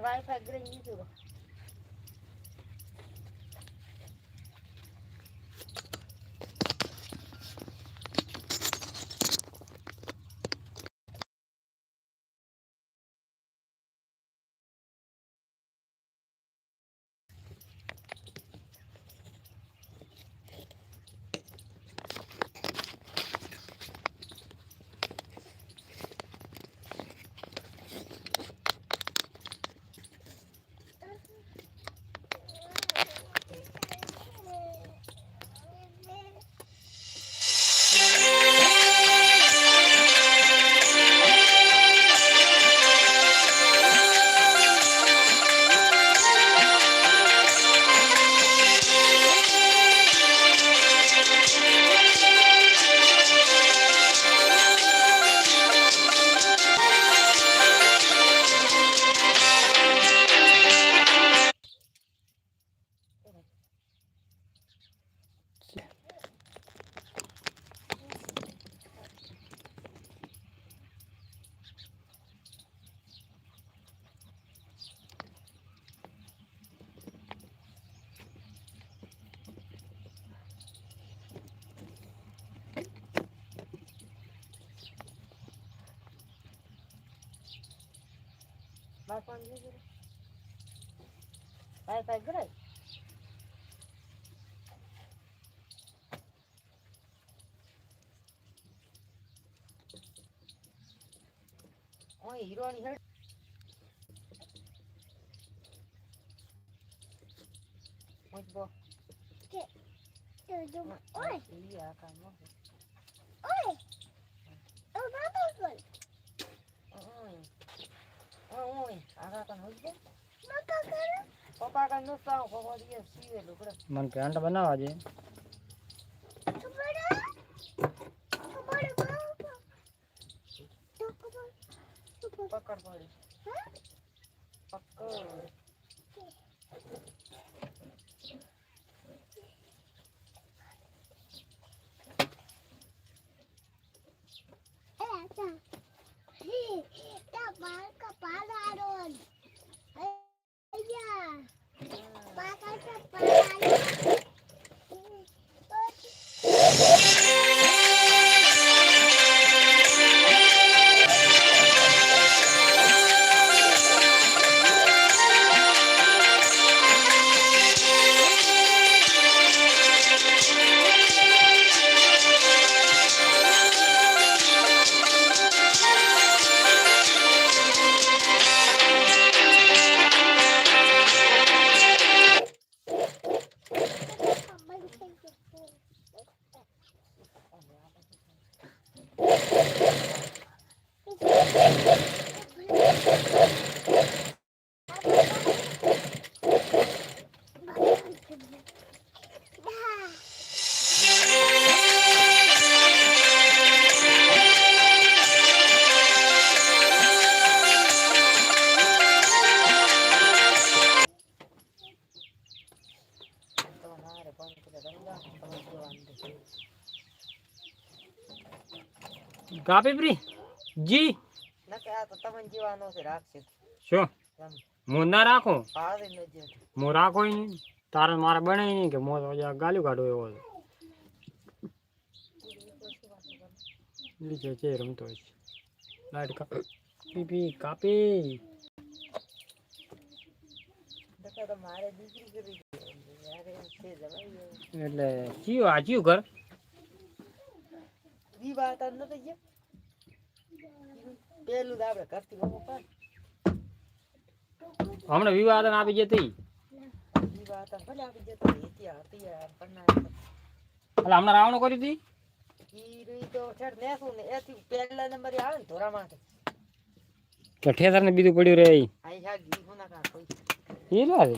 vai pra Granito. નીકળ્યો મારા phone નીકળ્યો વાઈફાઈ ગ્રે ઓય હીરોની હેડ મુજબો Oi, ઈ આ કામ મને પેન્ટ બનાવવા. Kumara. પકડ પડી પકડ કાપી પ્રી? જી. નકે આ તો તમને જીવાનો છે રાખશે શું? હું ના રાખો? પાડે ન હું રાખો નહીં તારે મારે બને નહીં કે મો તો ગાલ્યું કાઢો એવો છે. નીચે છે રમતો છે. લાઈટ કાપી પી કાપી. એટલે કયું આ કયું ઘર? વાત નથી ગયા? પેલું તો આપણે કરતી બાપુ પર હમણાં વિવાદન આપી જતી ઈ વાત જ ભલે આપી જતો ઇતિહાસ ઇતિહાસ પન્ના એટલે હમણાં રાવણો કરી હતી ઈ રહી તો છેડ નેસું ને એથી પહેલા નંબરે આવે ને ધોરા માટે કે ઠેસર ને બીજું પડ્યું રે આઈ હા ગી હોના કા કોઈ એ લાગે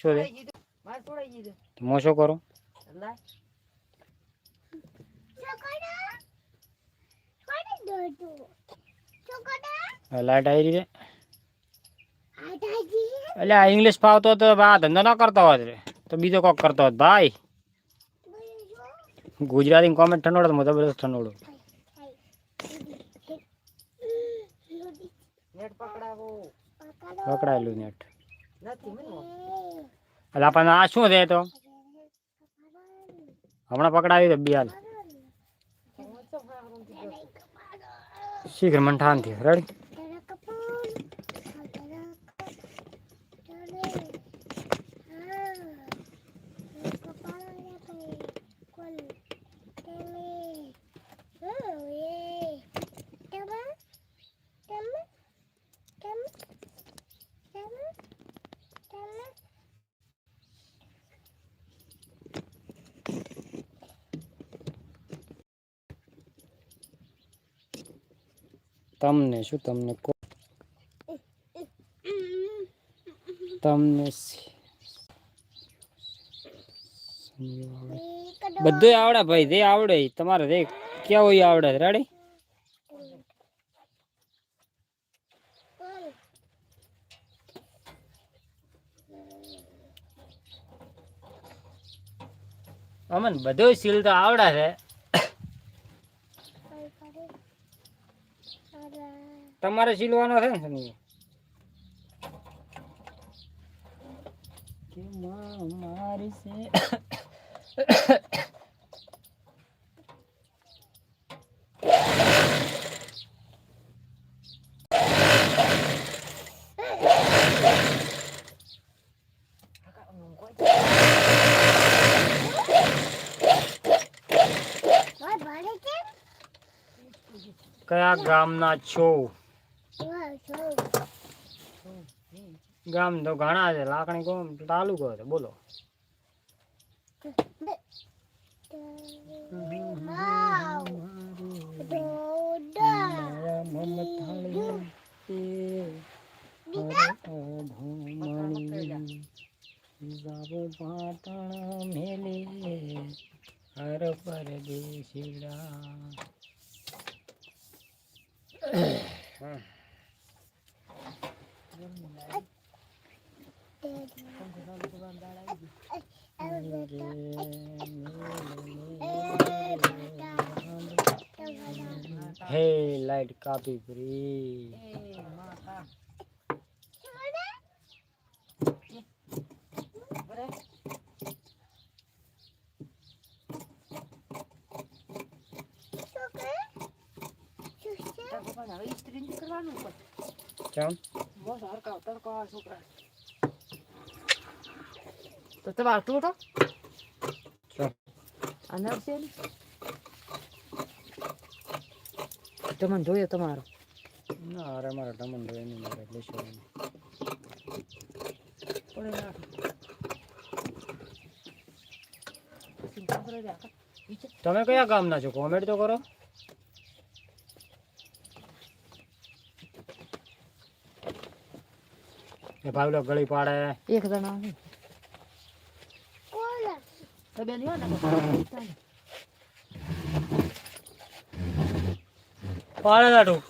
શું છે છોડાઈ દીધું મારે છોડાઈ દીધું હું શું કરું લાય ચોકડા કોને દોડતું ચોકડા હવે લાઈટ આવી રહી છે આ દાદી એટલે આ ઇંગ્લિશ ફાવતો તો આ ધંધો ના કરતો હોત રે તો બીજો કોક કરતો હોત ભાઈ ગુજરાતી કોમેન્ટ ઠંડોડો તો હું જબરદસ્ત ઠંડોડું નેટ પકડાવો પકડાયેલું નેટ નથી મને એટલે આપણને આ શું છે તો? હમણાં પકડાવી દે બિયાલ. હું મંઠાનથી. શીઘ્ર રેડી તમને શું તમને કો તમને બધું આવડે ભાઈ જે આવડે તમારે જે કેવું આવડે. રેડી અમન બધું સીલ તો આવડે છે. તમારે સીલવાનો છે ને સની? કે માં મારી છે? કયા ગામના છો? ગામ તો ઘણા છે લાકણી કોમ તાલુકો છે બોલો. પાટણ મેલી હર પરદેશીડા હે લાઈટ કાપી ફ્રી હવે ઇસ્ત્રી કરવાનું પણ કેમ બસ હરકાવ તડકો છોકરા. તો તમારે તૂટો ચમ આ નડશે ને તમને જોઈએ તમારો ના અરે મારા ટમન જોઈએ નહીં મારે એટલે શું નહીં. પડે છે. વિચાર તમે કયા ગામના છો કોમેન્ટ તો કરો એ ભાવલો ગળી પાડે એક જણા આવે તો બેન